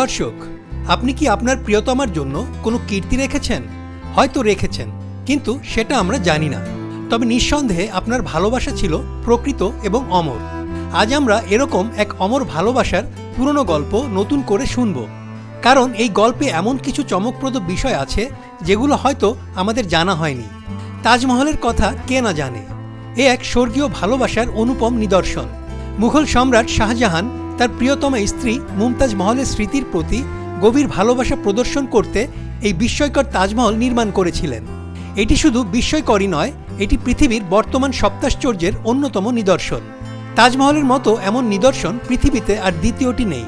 দর্শক, আপনি কি আপনার প্রিয়তমার জন্য কোনো কীর্তি রেখেছেন? হয়তো রেখেছেন, কিন্তু সেটা আমরা জানি না। তবে নিঃসন্দেহে আপনার ভালোবাসা ছিল প্রকৃত এবং অমর। আজ আমরা এরকম এক অমর ভালোবাসার পুরনো গল্প নতুন করে শুনব। কারণ এই গল্পে এমন কিছু চমকপ্রদ বিষয় আছে, যেগুলো হয়তো আমাদের জানা হয়নি। তাজমহলের কথা কে না জানে? এ এক স্বর্গীয় ভালোবাসার অনুপম নিদর্শন। মুঘল সম্রাট শাহজাহান তার প্রিয়তমা স্ত্রী মুমতাজ মহলের স্মৃতির প্রতি গভীর ভালোবাসা প্রদর্শন করতে এই বিস্ময়কর তাজমহল নির্মাণ করেছিলেন। এটি শুধু বিস্ময়করই নয়, এটি পৃথিবীর বর্তমান সপ্তাশ্চর্যের অন্যতম নিদর্শন। তাজমহলের মতো এমন নিদর্শন পৃথিবীতে আর দ্বিতীয়টি নেই।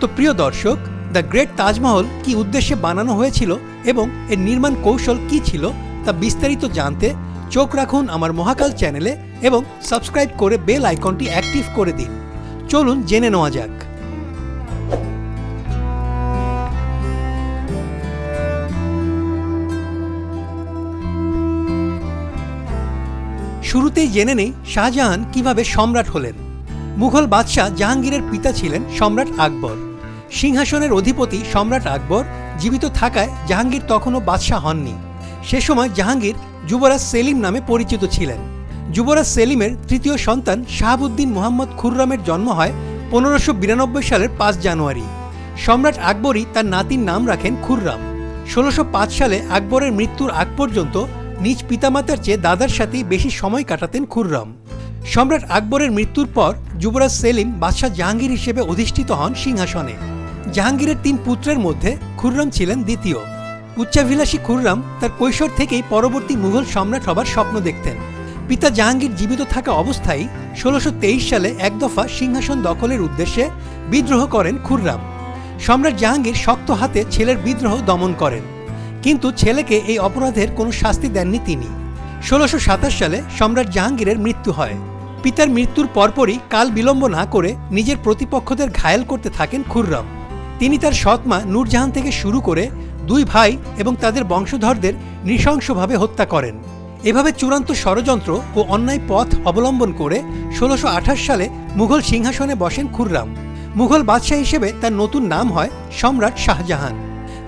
তো প্রিয় দর্শক, দ্য গ্রেট তাজমহল কি উদ্দেশ্যে বানানো হয়েছিল এবং এর নির্মাণ কৌশল কি ছিল তা বিস্তারিত জানতে চোখ রাখুন আমার মহাকাল চ্যানেলে এবং সাবস্ক্রাইব করে বেল আইকনটি অ্যাক্টিভ করে দিন। চলুন জেনে নেওয়া যাক। শুরুতেই জেনে নেই শাহজাহান কীভাবে সম্রাট হলেন। মুঘল বাদশাহ জাহাঙ্গীরের পিতা ছিলেন সম্রাট আকবর। সিংহাসনের অধিপতি সম্রাট আকবর, জীবিত থাকায় জাহাঙ্গীর তখনও বাদশাহ হননি। সে সময় জাহাঙ্গীর যুবরাজ সেলিম নামে পরিচিত ছিলেন। যুবরাজ সেলিমের তৃতীয় সন্তান শাহাবুদ্দিন মোহাম্মদ খুররামের জন্ম হয় পনেরোশো বিরানব্বই সালের পাঁচ জানুয়ারি। সম্রাট আকবরই তার নাতির নাম রাখেন খুররাম। ষোলোশো পাঁচ সালে আকবরের মৃত্যুর আগ পর্যন্ত নিজ পিতামাতার চেয়ে দাদার সাথেই বেশি সময় কাটাতেন খুররাম। সম্রাট আকবরের মৃত্যুর পর যুবরাজ সেলিম বাদশাহ জাহাঙ্গীর হিসেবে অধিষ্ঠিত হন সিংহাসনে। জাহাঙ্গীরের তিন পুত্রের মধ্যে খুররাম ছিলেন দ্বিতীয়। উচ্চাভিলাষী খুররাম তার কৈশোর থেকেই পরবর্তী মুঘল সম্রাট হবার স্বপ্ন দেখতেন। পিতা জাহাঙ্গীর জীবিত থাকা অবস্থায় ষোলোশো সালে এক দফা সিংহাসন দখলের উদ্দেশ্যে বিদ্রোহ করেন খুররাম। সম্রাট জাহাঙ্গীর শক্ত হাতে ছেলের বিদ্রোহ দমন করেন, কিন্তু ছেলেকে এই অপরাধের কোনো শাস্তি দেননি তিনি। ষোলোশো সালে সম্রাট জাহাঙ্গীরের মৃত্যু হয়। পিতার মৃত্যুর পরপরই কাল বিলম্ব না করে নিজের প্রতিপক্ষদের ঘায়েল করতে থাকেন খুররাম। তিনি তার সৎমা নূরজাহান থেকে শুরু করে দুই ভাই এবং তাদের বংশধরদের নৃশংসভাবে হত্যা করেন। এভাবে চূড়ান্ত ষড়যন্ত্র ও অন্যায় পথ অবলম্বন করে ষোলোশো সালে মুঘল সিংহাসনে বসেন খুররাম। মুঘল বাদশাহ হিসেবে তার নতুন নাম হয় সম্রাট শাহজাহান।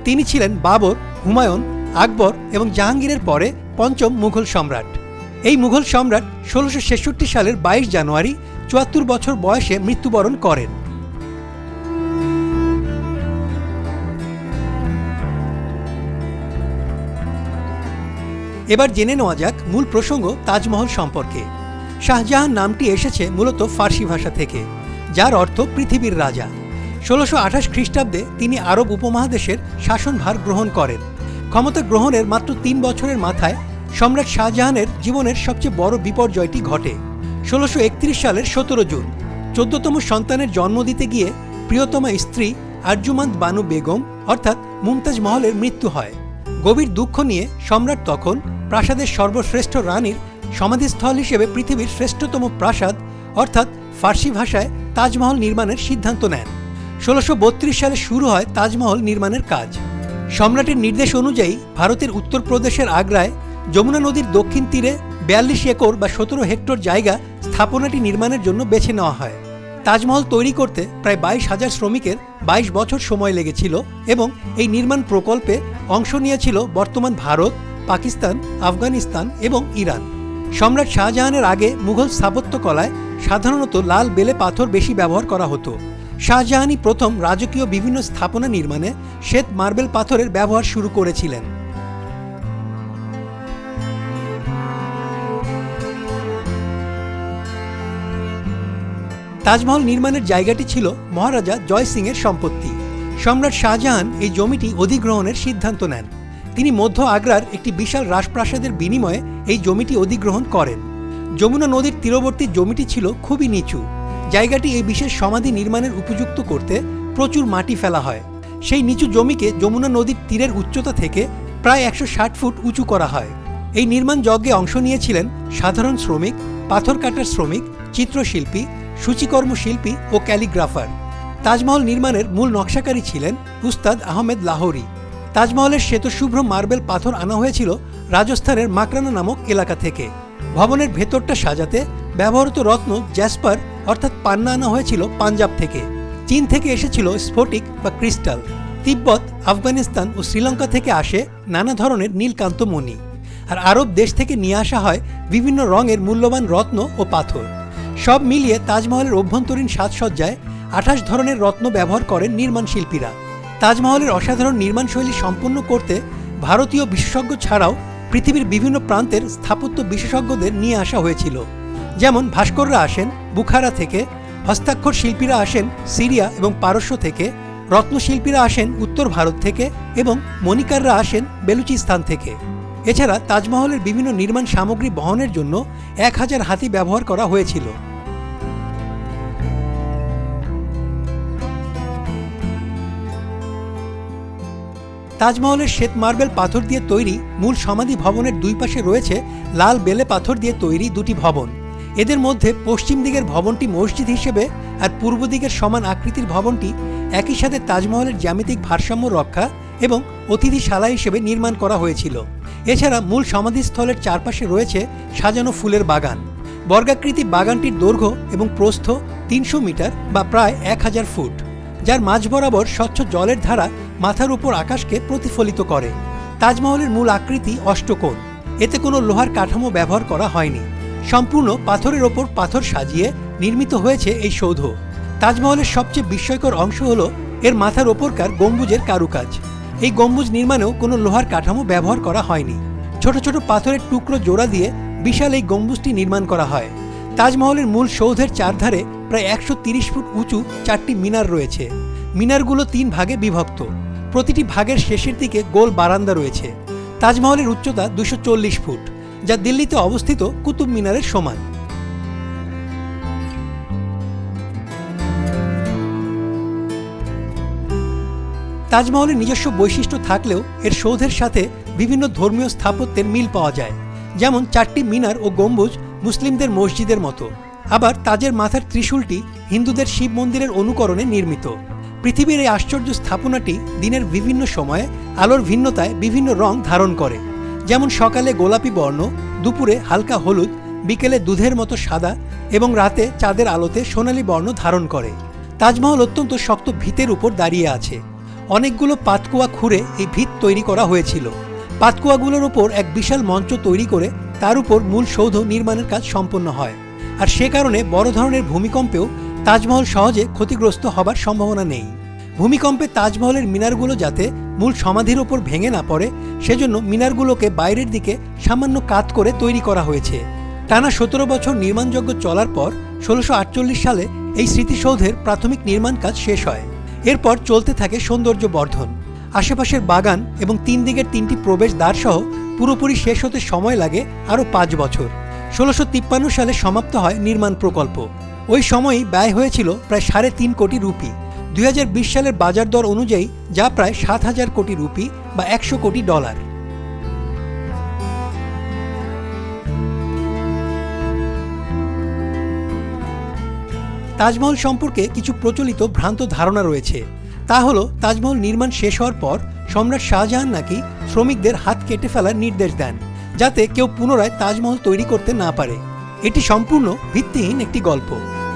তিনি ছিলেন বাবর, হুমায়ুন, আকবর এবং জাহাঙ্গীরের পরে পঞ্চম মুঘল সম্রাট। এই মুঘল সম্রাট ষোলোশো সালের বাইশ জানুয়ারি চুয়াত্তর বছর বয়সে মৃত্যুবরণ করেন। এবার জেনে নেওয়া যাক মূল প্রসঙ্গ তাজমহল সম্পর্কে। শাহজাহান নামটি এসেছে মূলত ফার্সি ভাষা থেকে, যার অর্থ পৃথিবীর রাজা। ষোলোশো আঠাশ খ্রিস্টাব্দে তিনি আরব উপমহাদেশের শাসনভার গ্রহণ করেন। ক্ষমতা গ্রহণের মাত্র তিন বছরের মাথায় সম্রাট শাহজাহানের জীবনের সবচেয়ে বড় বিপর্যয়টি ঘটে। ষোলোশো একত্রিশ সালের সতেরো জুন, চোদ্দতম সন্তানের জন্ম দিতে গিয়ে প্রিয়তমা স্ত্রী আরজুমান্দ বানু বেগম, অর্থাৎ মুমতাজ মহলের মৃত্যু হয়। গভীর দুঃখ নিয়ে সম্রাট তখন প্রাসাদের সর্বশ্রেষ্ঠ রানীর সমাধিস্থল হিসেবে পৃথিবীর শ্রেষ্ঠতম প্রাসাদ, অর্থাৎ ফার্সি ভাষায় তাজমহল নির্মাণের সিদ্ধান্ত নেন। ষোলোশো সালে শুরু হয় তাজমহল নির্মাণের কাজ। সম্রাটের নির্দেশ অনুযায়ী ভারতের উত্তরপ্রদেশের আগ্রায় যমুনা নদীর দক্ষিণ তীরে বিয়াল্লিশ একর বা সতেরো হেক্টর জায়গা স্থাপনাটি নির্মাণের জন্য বেছে নেওয়া হয়। তাজমহল তৈরি করতে প্রায় বাইশ হাজার শ্রমিকের বাইশ বছর সময় লেগেছিল এবং এই নির্মাণ প্রকল্পে অংশ নিয়েছিল বর্তমান ভারত পাকিস্তান, আফগানিস্তান এবং ইরান। সম্রাট শাহজাহানের আগে মুঘল স্থাপত্যকলায় সাধারণত লাল বেলে পাথর বেশি ব্যবহার করা হতো। শাহজাহানই প্রথম রাজকীয় বিভিন্ন স্থাপনা নির্মাণে শ্বেত মার্বেল পাথরের ব্যবহার শুরু করেছিলেন। তাজমহল নির্মাণের জায়গাটি ছিল মহারাজা জয় সিং এর সম্পত্তি। সম্রাট শাহজাহান এই জমিটি অধিগ্রহণের সিদ্ধান্ত নেন। তিনি মধ্য আগ্রার একটি বিশাল রাজপ্রাসাদের বিনিময়ে এই জমিটি অধিগ্রহণ করেন। যমুনা নদীর তীরবর্তী জমিটি ছিল খুবই নিচু। জায়গাটি এই বিশেষ সমাধি নির্মাণের উপযুক্ত করতে প্রচুর মাটি ফেলা হয়। সেই নিচু জমিকে যমুনা নদীর তীরের উচ্চতা থেকে প্রায় একশো ষাট ফুট উঁচু করা হয়। এই নির্মাণ যজ্ঞে অংশ নিয়েছিলেন সাধারণ শ্রমিক, পাথর কাটার শ্রমিক, চিত্রশিল্পী, সূচিকর্ম শিল্পী ও ক্যালিগ্রাফার। তাজমহল নির্মাণের মূল নকশাকারী ছিলেন উস্তাদ আহমেদ লাহোরি। তাজমহলের শ্বেতশুভ্র মার্বেল পাথর আনা হয়েছিল রাজস্থানের মাকরানা নামক এলাকা থেকে। ভবনের ভেতরটা সাজাতে ব্যবহৃত রত্ন জ্যাসপার অর্থাৎ পান্না আনা হয়েছিল পাঞ্জাব থেকে। চীন থেকে এসেছিল স্ফটিক বা ক্রিস্টাল। তিব্বত, আফগানিস্তান ও শ্রীলঙ্কা থেকে আসে নানা ধরনের নীলকান্ত মণি। আর আরব দেশ থেকে নিয়ে আসা হয় বিভিন্ন রঙের মূল্যবান রত্ন ও পাথর। সব মিলিয়ে তাজমহলের অভ্যন্তরীণ সাজসজ্জায় আঠাশ ধরনের রত্ন ব্যবহার করেন নির্মাণ শিল্পীরা। তাজমহলের অসাধারণ নির্মাণশৈলী সম্পন্ন করতে ভারতীয় বিশেষজ্ঞ ছাড়াও পৃথিবীর বিভিন্ন প্রান্তের স্থাপত্য বিশেষজ্ঞদের নিয়ে আসা হয়েছিল। যেমন ভাস্কররা আসেন বুখারা থেকে, হস্তাক্ষর শিল্পীরা আসেন সিরিয়া এবং পারস্য থেকে রত্নশিল্পীরা আসেন উত্তর ভারত থেকে এবং মণিকাররা আসেন বেলুচিস্তান থেকে। এছাড়া তাজমহলের বিভিন্ন নির্মাণ সামগ্রী বহনের জন্য এক হাজার হাতি ব্যবহার করা হয়েছিল। তাজমহলের শ্বেত মার্বেল পাথর দিয়ে তৈরি মূল সমাধি ভবনের দুই পাশে রয়েছে লাল বেলে পাথর দিয়ে তৈরি দুটি ভবন। এদের মধ্যে পশ্চিম দিকের ভবনটি মসজিদ হিসেবে আর পূর্ব দিকের সমান আকৃতির ভবনটি একই সাথে তাজমহলের জ্যামিতিক ভারসাম্য রক্ষা এবং অতিথিশালা হিসেবে নির্মাণ করা হয়েছিল। এছাড়া মূল সমাধিস্থলের চারপাশে রয়েছে সাজানো ফুলের বাগান। বর্গাকৃতি বাগানটির দৈর্ঘ্য এবং প্রস্থ তিনশো মিটার বা প্রায় এক হাজার ফুট। যার মাঝ বরাবর স্বচ্ছ জলের ধারা মাথার উপর আকাশকে প্রতিফলিত করে। তাজমহলের মূল আকৃতি অষ্টকোণ। এতে কোনো লোহার কাঠামো ব্যবহার করা হয়নি। সম্পূর্ণ পাথরের ওপর পাথর সাজিয়ে নির্মিত হয়েছে এই সৌধ। তাজমহলের সবচেয়ে বিস্ময়কর অংশ হল এর মাথার ওপরকার গম্বুজের কারুকাজ। এই গম্বুজ নির্মাণেও কোনো লোহার কাঠামো ব্যবহার করা হয়নি। ছোট ছোট পাথরের টুকরো জোড়া দিয়ে বিশাল এই গম্বুজটি নির্মাণ করা হয়। তাজমহলের মূল সৌধের চারধারে প্রায় একশো ফুট উঁচু চারটি মিনার রয়েছে। মিনারগুলো তিন ভাগে বিভক্ত। প্রতিটি ভাগের শেষের দিকে গোল বারান্দা রয়েছে। তাজমহলের উচ্চতা দুশো ফুট, যা দিল্লিতে অবস্থিত কুতুব মিনারের সমান। তাজমহলের নিজস্ব বৈশিষ্ট্য থাকলেও এর সৌধের সাথে বিভিন্ন ধর্মীয় স্থাপত্যের মিল পাওয়া যায়। যেমন চারটি মিনার ও গম্বুজ মুসলিমদের মসজিদের মতো। আবার তাজের মাথার ত্রিশূলটি হিন্দুদের শিব মন্দিরের অনুকরণে নির্মিত। পৃথিবীর এই আশ্চর্য স্থাপনাটি দিনের বিভিন্ন সময়ে আলোর ভিন্নতায় বিভিন্ন রং ধারণ করে। যেমন সকালে গোলাপি বর্ণ, দুপুরে হালকা হলুদ, বিকেলে দুধের মতো সাদা এবং রাতে চাঁদের আলোতে সোনালী বর্ণ ধারণ করে। তাজমহল অত্যন্ত শক্ত ভিতের উপর দাঁড়িয়ে আছে। অনেকগুলো পাতকুয়া খুঁড়ে এই ভিত তৈরি করা হয়েছিল। পাতকুয়াগুলোর ওপর এক বিশাল মঞ্চ তৈরি করে তার উপর মূল সৌধ নির্মাণের কাজ সম্পন্ন হয়। আর সে কারণে বড় ধরনের ভূমিকম্পেও তাজমহল সহজে ক্ষতিগ্রস্ত হবার সম্ভাবনা নেই। ভূমিকম্পে তাজমহলের মিনারগুলো যাতে মূল সমাধির ওপর ভেঙে না পড়ে, সেজন্য মিনারগুলোকে বাইরের দিকে সামান্য কাত করে তৈরি করা হয়েছে। টানা সতেরো বছর নির্মাণযজ্ঞ চলার পর ষোলোশো সালে এই স্মৃতিসৌধের প্রাথমিক নির্মাণ কাজ শেষ হয়। এরপর চলতে থাকে সৌন্দর্য বর্ধন আশেপাশের বাগান এবং তিন দিকের তিনটি প্রবেশ দ্বার সহ পুরোপুরি শেষ হতে সময় লাগে আরও পাঁচ বছর। ষোলোশো সালে সমাপ্ত হয় নির্মাণ প্রকল্প। ওই সময়ই ব্যয় হয়েছিল প্রায় সাড়ে তিন কোটি রুপি। দুই হাজার বিশ সালের বাজার দর অনুযায়ী যা প্রায় সাত হাজার কোটি রুপি বা একশো কোটি ডলার। তাজমহল সম্পর্কে কিছু প্রচলিত ভ্রান্ত ধারণা রয়েছে। তা হলো, তাজমহল নির্মাণ শেষ হওয়ার পর সম্রাট শাহজাহান নাকি শ্রমিকদের হাত কেটে ফেলার নির্দেশ দেন। যাতে কেউ পুনরায় তাজমহল তৈরি করতে না পারে। এটি সম্পূর্ণ ভিত্তিহীন একটি গল্প।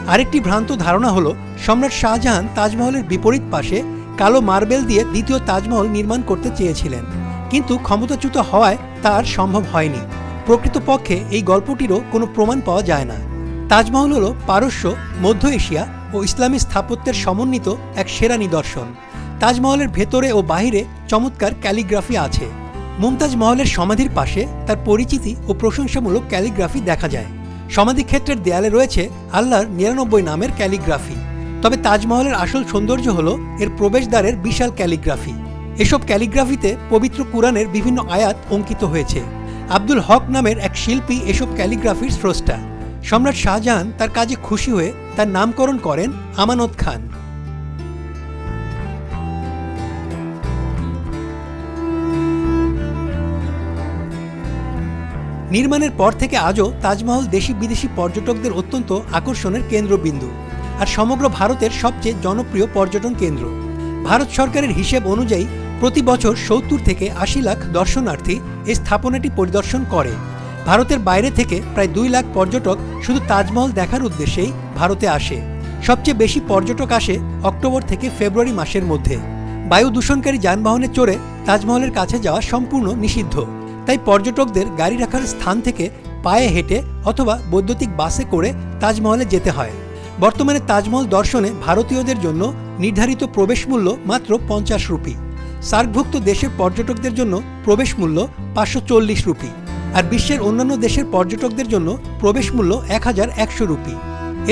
আরেকটি ভ্রান্ত ধারণা হলো, সম্রাট শাহজাহান তাজমহলের বিপরীত পাশে কালো মার্বেল দিয়ে দ্বিতীয় তাজমহল নির্মাণ করতে চেয়েছিলেন। কিন্তু ক্ষমতাচ্যুত হওয়ায় তার সম্ভব হয়নি। প্রকৃতপক্ষে এই গল্পটিরও কোনো প্রমাণ পাওয়া যায় না। তাজমহল হল পারস্য, মধ্য এশিয়া ও ইসলামী স্থাপত্যের সমন্বিত এক সেরা নিদর্শন। তাজমহলের ভেতরে ও বাহিরে চমৎকার ক্যালিগ্রাফি আছে। মুমতাজ মহলের সমাধির পাশে তার পরিচিতি ও প্রশংসামূলক ক্যালিগ্রাফি দেখা যায়। সমাধিক্ষেত্রের দেয়ালে রয়েছে আল্লাহর নিরানব্বই নামের ক্যালিগ্রাফি। তবে তাজমহলের আসল সৌন্দর্য হল এর প্রবেশদ্বারের বিশাল ক্যালিগ্রাফি। এসব ক্যালিগ্রাফিতে পবিত্র কুরআনের বিভিন্ন আয়াত অঙ্কিত হয়েছে। আব্দুল হক নামের এক শিল্পী এসব ক্যালিগ্রাফির স্রষ্টা। সম্রাট শাহজাহান তার কাজে খুশি হয়ে তার নামকরণ করেন আমানত খান। নির্মাণের পর থেকে আজও তাজমহল দেশি বিদেশি পর্যটকদের অত্যন্ত আকর্ষণের কেন্দ্রবিন্দু আর সমগ্র ভারতের সবচেয়ে জনপ্রিয় পর্যটন কেন্দ্র। ভারত সরকারের হিসেব অনুযায়ী প্রতি বছর সত্তর থেকে আশি লাখ দর্শনার্থী এই স্থাপনাটি পরিদর্শন করে। ভারতের বাইরে থেকে প্রায় দুই লাখ পর্যটক শুধু তাজমহল দেখার উদ্দেশ্যেই ভারতে আসে। সবচেয়ে বেশি পর্যটক আসে অক্টোবর থেকে ফেব্রুয়ারি মাসের মধ্যে। বায়ু দূষণকারী যানবাহনে চড়ে তাজমহলের কাছে যাওয়া সম্পূর্ণ নিষিদ্ধ। তাই পর্যটকদের গাড়ি রাখার স্থান থেকে পায়ে হেঁটে অথবা বৈদ্যুতিক বাসে করে তাজমহলে যেতে হয়। বর্তমানে তাজমহল দর্শনে ভারতীয়দের জন্য নির্ধারিত প্রবেশ মূল্য মাত্র পঞ্চাশ রুপি। সার্কভুক্ত দেশের পর্যটকদের জন্য প্রবেশ মূল্য পাঁচশো চল্লিশ রুপি আর বিশ্বের অন্যান্য দেশের পর্যটকদের জন্য প্রবেশ মূল্য এক হাজার একশো রুপি।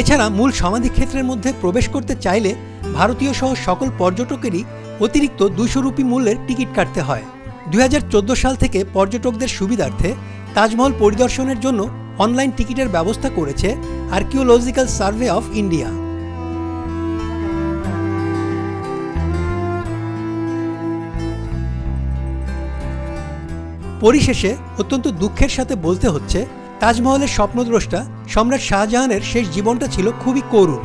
এছাড়া মূল সমাধিক্ষেত্রের মধ্যে প্রবেশ করতে চাইলে ভারতীয় সহ সকল পর্যটকেরই অতিরিক্ত দুশো রুপি মূল্যের টিকিট কাটতে হয়। দুই হাজার চোদ্দ সাল থেকে পর্যটকদের সুবিধার্থে তাজমহল পরিদর্শনের জন্য অনলাইন টিকিটের ব্যবস্থা করেছে আর্কিওলজিক্যাল সার্ভে অফ ইন্ডিয়া। পরিশেষে অত্যন্ত দুঃখের সাথে বলতে হচ্ছে, তাজমহলের স্বপ্নদ্রষ্টা সম্রাট শাহজাহানের শেষ জীবনটা ছিল খুবই করুণ।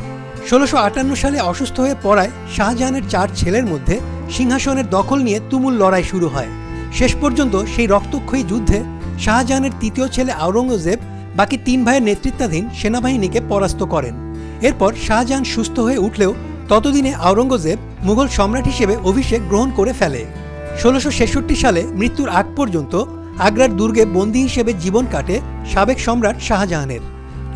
ষোলোশো আটান্ন সালে অসুস্থ হয়ে পড়ায় শাহজাহানের চার ছেলের মধ্যে সিংহাসনের দখল নিয়ে তুমুল লড়াই শুরু হয়। শেষ পর্যন্ত সেই রক্তক্ষয়ী যুদ্ধে শাহজাহানের তৃতীয় ছেলে আওরঙ্গজেব, বাকি তিন ভাইয়ের নেতৃত্বাধীন সেনাবাহিনীকে পরাস্ত করেন। এরপর শাহজাহান সুস্থ হয়ে উঠলেও ততদিনে আওরঙ্গজেব মুঘল সম্রাট হিসেবে অভিষেক গ্রহণ করে ফেলে। ষোলোশো সালে মৃত্যুর আগ পর্যন্ত আগ্রার দুর্গে বন্দী হিসেবে জীবন কাটে সাবেক সম্রাট শাহজাহানের।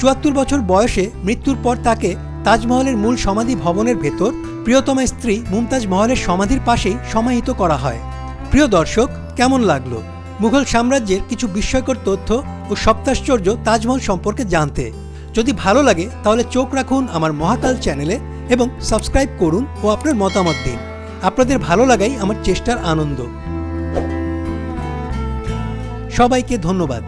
চুয়াত্তর বছর বয়সে মৃত্যুর পর তাকে তাজমহলের মূল সমাধি ভবনের ভেতর প্রিয়তমা স্ত্রী মুমতাজ মহলের সমাধির পাশেই সমাহিত করা হয়। প্রিয় দর্শক কেমন লাগল? মুঘল সাম্রাজ্যের কিছু বিস্ময়কর তথ্য ও সপ্তাশ্চর্য তাজমহল সম্পর্কে জানতে। যদি ভালো লাগে, তাহলে চোখ রাখুন আমার মহাকাল চ্যানেলে এবং সাবস্ক্রাইব করুন ও আপনার মতামত দিন। আপনাদের ভালো লাগাই আমার চেষ্টার আনন্দ। সবাইকে ধন্যবাদ।